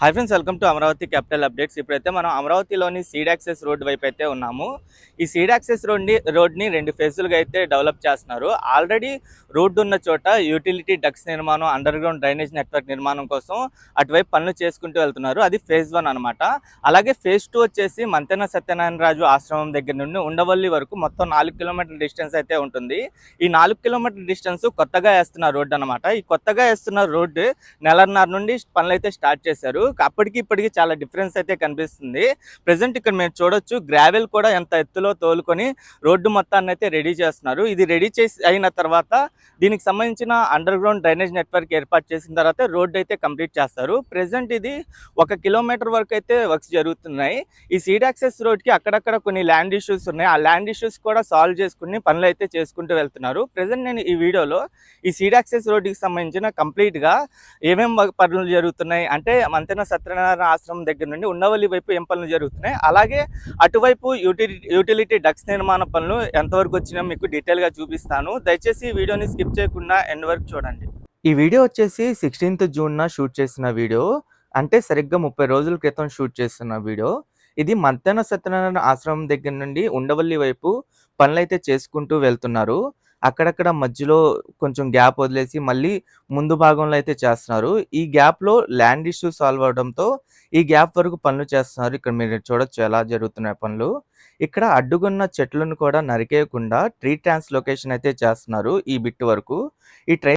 Hi friends welcome to Amaravati capital updates. ఇప్పుడైతే మనం అమరావతిలోని సీడ్ యాక్సెస్ రోడ్ వైపు అయితే ఉన్నాము. ఈ సీడ్ యాక్సెస్ రోడ్ని రోడ్ని రెండు ఫేజులుగా అయితే డెవలప్ చేస్తున్నారు. ఆల్రెడీ రోడ్డు ఉన్న చోట యూటిలిటీ డక్స్ నిర్మాణం అండర్ గ్రౌండ్ డ్రైనేజ్ నెట్వర్క్ నిర్మాణం కోసం అటువైపు పనులు చేసుకుంటూ వెళ్తున్నారు. అది ఫేజ్ వన్ అనమాట అలాగే ఫేజ్ టూ వచ్చేసి మంతెన సత్యనారాయణ రాజు ఆశ్రమం దగ్గర నుండి ఉండవల్లి వరకు మొత్తం నాలుగు కిలోమీటర్ల డిస్టెన్స్ అయితే ఉంటుంది. ఈ నాలుగు కిలోమీటర్ల డిస్టెన్స్ కొత్తగా వేస్తున్న రోడ్డు అనమాట ఈ కొత్తగా వేస్తున్న రోడ్డు నెలన్నర నుండి పనులు అయితే స్టార్ట్ చేశారు. అప్పటికి ఇప్పటికి చాలా డిఫరెన్స్ అయితే కనిపిస్తుంది. ప్రజెంట్ ఇక్కడ మీరు చూడొచ్చు గ్రావెల్ కూడా ఎంత ఎత్తులో తోలుకొని రోడ్డు మొత్తాన్ని అయితే రెడీ చేస్తున్నారు. ఇది రెడీ చేసి అయిన తర్వాత దీనికి సంబంధించిన అండర్ గ్రౌండ్ డ్రైనేజ్ నెట్వర్క్ ఏర్పాటు చేసిన తర్వాత రోడ్డు అయితే కంప్లీట్ చేస్తారు. ప్రజెంట్ ఇది ఒక కిలోమీటర్ వరకు అయితే వర్క్స్ జరుగుతున్నాయి. ఈ సీడ్ యాక్సెస్ రోడ్కి అక్కడక్కడ కొన్ని ల్యాండ్ ఇష్యూస్ ఉన్నాయి. ఆ ల్యాండ్ ఇష్యూస్ కూడా సాల్వ్ చేసుకుని పనులు అయితే చేసుకుంటూ వెళ్తున్నారు. ప్రజెంట్ నేను ఈ వీడియోలో ఈ సీడ్ యాక్సెస్ రోడ్డుకి సంబంధించిన కంప్లీట్గా ఏమేమి పనులు జరుగుతున్నాయి అంటే మంతెన సత్యనారాయణ ఆశ్రమం దగ్గర నుండి ఉండవల్లి వైపు ఏం పనులు జరుగుతున్నాయి. అలాగే అటువైపు యూటిలిటీ యూటిలిటీ డక్స్ నిర్మాణ పనులు ఎంతవరకు వచ్చినా మీకు డీటెయిల్గా చూపిస్తాను. దయచేసి వీడియోని స్కిప్ చేయకుండా ఎండ్ వరకు చూడండి. ఈ వీడియో వచ్చేసి సిక్స్టీన్త్ జూన్న షూట్ చేసిన వీడియో. అంటే సరిగ్గా ముప్పై రోజుల క్రితం షూట్ చేస్తున్న వీడియో. ఇది మధ్యాహ్న సత్యనారాయణ ఆశ్రమం దగ్గర నుండి ఉండవల్లి వైపు పనులైతే చేసుకుంటూ వెళ్తున్నారు. అక్కడక్కడ మధ్యలో కొంచెం గ్యాప్ వదిలేసి మళ్ళీ ముందు భాగంలో అయితే చేస్తున్నారు. ఈ గ్యాప్లో ల్యాండ్ ఇష్యూ సాల్వ్ అవడంతో ఈ గ్యాప్ వరకు పనులు చేస్తున్నారు. ఇక్కడ మీరు చూడొచ్చు ఎలా జరుగుతున్నాయి పనులు. ఇక్కడ అడ్డుగున్న చెట్లను కూడా నరికేయకుండా ట్రీ ట్రాన్స్ లొకేషన్ అయితే చేస్తున్నారు ఈ బిట్ వరకు. ఈ ట్రై